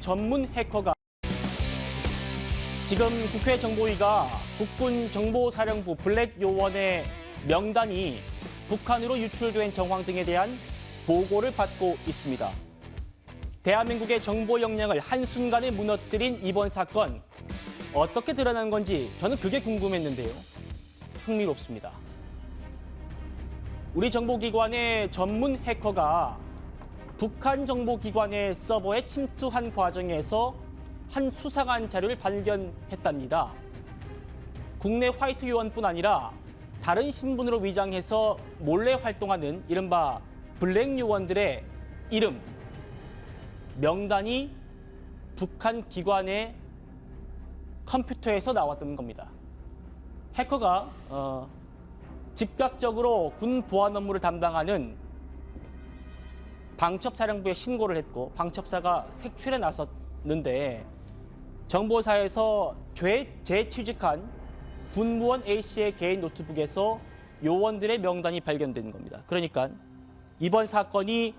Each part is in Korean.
전문 해커가 지금 국회 정보위가 국군 정보사령부 블랙 요원의 명단이 북한으로 유출된 정황 등에 대한 보고를 받고 있습니다. 대한민국의 정보 역량을 한순간에 무너뜨린 이번 사건 어떻게 드러난 건지 저는 그게 궁금했는데요. 흥미롭습니다. 우리 정보기관의 전문 해커가 북한 정보기관의 서버에 침투한 과정에서 한 수상한 자료를 발견했답니다. 국내 화이트 요원뿐 아니라 다른 신분으로 위장해서 몰래 활동하는 이른바 블랙 요원들의 이름, 명단이 북한 기관의 컴퓨터에서 나왔던 겁니다. 해커가 어, 즉각적으로 군 보안 업무를 담당하는 방첩사령부에 신고를 했고 방첩사가 색출에 나섰는데 정보사에서 죄, 재취직한 군무원 A씨의 개인 노트북에서 요원들의 명단이 발견된 겁니다. 그러니까 이번 사건이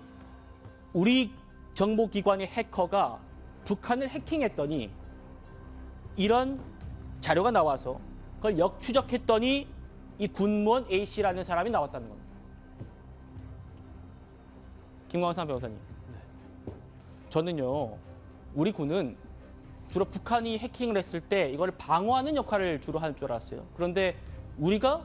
우리 정보기관의 해커가 북한을 해킹했더니 이런 자료가 나와서 그걸 역추적했더니 이 군무원 A씨라는 사람이 나왔다는 겁니다. 김광삼 변호사님. 저는요, 우리 군은 주로 북한이 해킹을 했을 때 이걸 방어하는 역할을 주로 할줄 알았어요. 그런데 우리가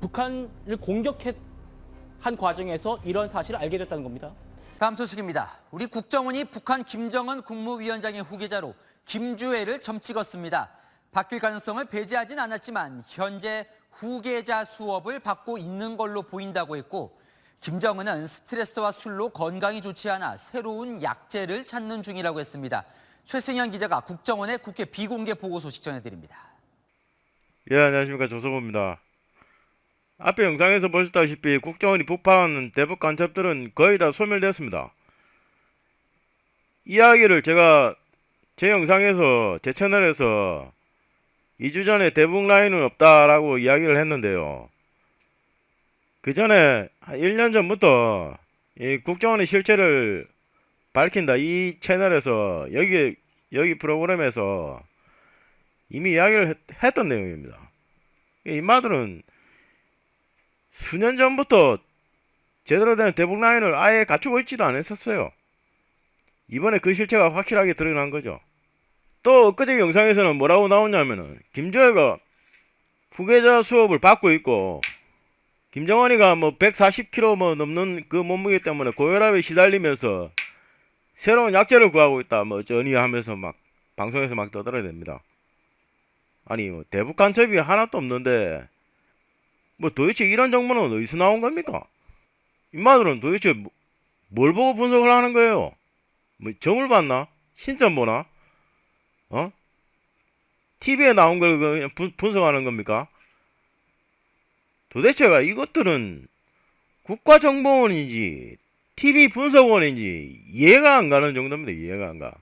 북한을 공격한 과정에서 이런 사실을 알게 됐다는 겁니다. 다음 소식입니다. 우리 국정원이 북한 김정은 국무위원장의 후계자로 김주애를 점찍었습니다. 바뀔 가능성을 배제하진 않았지만 현재 후계자 수업을 받고 있는 걸로 보인다고 했고 김정은은 스트레스와 술로 건강이 좋지 않아 새로운 약제를 찾는 중이라고 했습니다. 최승현 기자가 국정원의 국회 비공개 보고 소식 전해드립니다. 예, 안녕하십니까. 조성호입니다. 앞에 영상에서 보셨다시피 국정원이 북파하는 대북 간첩들은 거의 다 소멸됐습니다. 이야기를 제가 제 영상에서 제 채널에서 2주 전에 대북 라인은 없다라고 이야기를 했는데요. 그 전에 한 1년 전부터 이 국정원의 실체를 밝힌다 이 채널에서 여기 여기 프로그램에서 이미 이야기를 했, 했던 내용입니다. 이 인마들은 수년 전부터 제대로 된 대북 라인을 아예 갖추고 있지도 않았었어요. 이번에 그 실체가 확실하게 드러난 거죠. 또 엊그제 영상에서는 뭐라고 나오냐면은 김정혜가 후계자 수업을 받고 있고 김정은이가 뭐 140kg 뭐 넘는 그 몸무게 때문에 고혈압에 시달리면서 새로운 약제를 구하고 있다 뭐 전이 하면서 막 방송에서 막 떠들어야 됩니다. 아니 뭐 대북 간첩이 하나도 없는데 뭐 도대체 이런 정보는 어디서 나온 겁니까? 인마들은 도대체 뭐- 뭘 보고 분석을 하는 거예요? 뭐 점을 봤나? 신점 보나? 어? TV에 나온 걸 그냥 분, 분석하는 겁니까? 도대체가 이것들은 국가정보원인지 TV 분석원인지 이해가 안 가는 정도입니다. 이해가 안 가.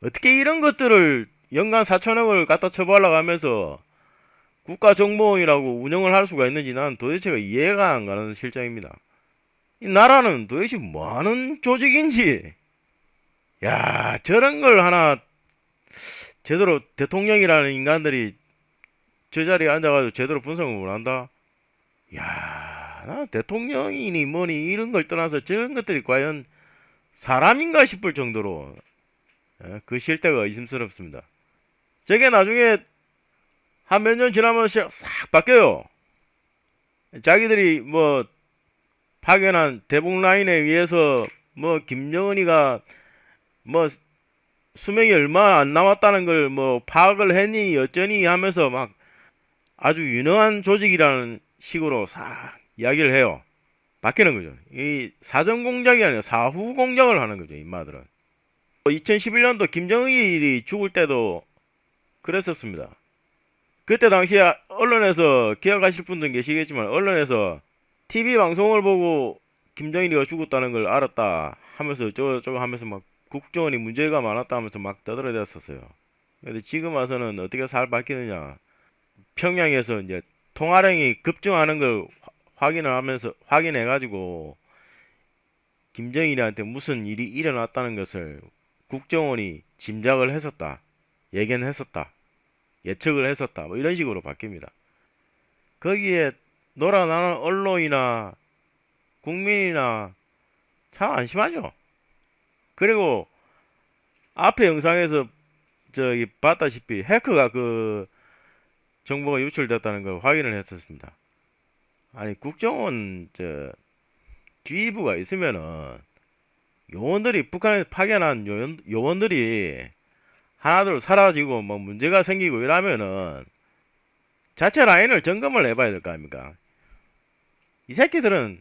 어떻게 이런 것들을 연간 4천억을 갖다 처벌하려고 하면서 국가정보원이라고 운영을 할 수가 있는지 난 도대체가 이해가 안 가는 실정입니다. 이 나라는 도대체 뭐 하는 조직인지. 야, 저런 걸 하나 제대로 대통령이라는 인간들이 저 자리에 앉아가지고 제대로 분석을 못 한다? 야, 나 대통령이니 뭐니 이런 걸 떠나서 저런 것들이 과연 사람인가 싶을 정도로 예, 그 실태가 의심스럽습니다. 저게 나중에 한 몇 년 지나면 싹 바뀌어요. 자기들이 뭐 파견한 대북 라인에 의해서 뭐 김정은이가 뭐 수명이 얼마 안 남았다는 걸 뭐 파악을 했니 어쩌니 하면서 막 아주 유능한 조직이라는 식으로 싹 이야기를 해요. 바뀌는 거죠. 이 사전 공작이 아니라 사후 공작을 하는 거죠. 인마들은. 2011년도 김정일이 죽을 때도 그랬었습니다. 그때 당시에 언론에서 기억하실 분들 계시겠지만 언론에서 TV 방송을 보고 김정일이가 죽었다는 걸 알았다 하면서 저저거 하면서 막 국정원이 문제가 많았다 하면서 막 떠들어댔었어요. 근데 지금 와서는 어떻게 살 밝히느냐. 평양에서 이제 통화량이 급증하는 걸 화- 확인을 하면서 확인해 가지고 김정일한테 무슨 일이 일어났다는 것을 국정원이 짐작을 했었다. 예견 했었다. 예측을 했었다. 뭐 이런 식으로 바뀝니다. 거기에 놀아나는 언론이나 국민이나 참 안심하죠. 그리고 앞에 영상에서 저기 봤다시피 해커가 그 정보가 유출됐다는 걸 확인을 했었습니다. 아니 국정원 저 뒤부가 있으면은 요원들이 북한에 파견한 요원, 요원들이 하나둘 사라지고 뭐 문제가 생기고 이러면은 자체 라인을 점검을 해봐야 될 거 아닙니까? 이 새끼들은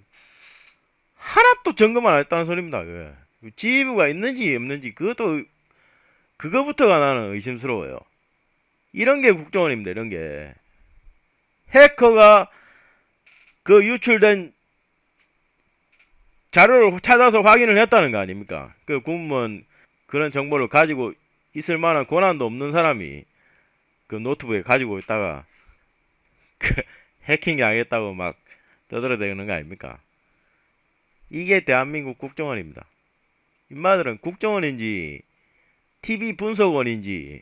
하나도 점검 안 했다는 소리입니다. 그 지휘부가 있는지 없는지 그것도 그거부터가 나는 의심스러워요. 이런 게 국정원입니다. 이런 게 해커가 그 유출된 자료를 찾아서 확인을 했다는 거 아닙니까? 그 공무원 그런 정보를 가지고 있을 만한 권한도 없는 사람이 그 노트북에 가지고 있다가 그 해킹 당했다고 막 떠들어대는 거 아닙니까? 이게 대한민국 국정원입니다. 인마들은 국정원인지 TV 분석원인지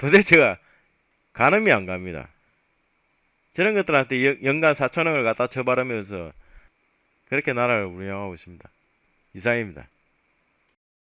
도대체가 가늠이 안 갑니다. 저런 것들한테 연- 연간 4천억을 갖다 쳐바르면서 그렇게 나라를 운영하고 있습니다. 이상입니다.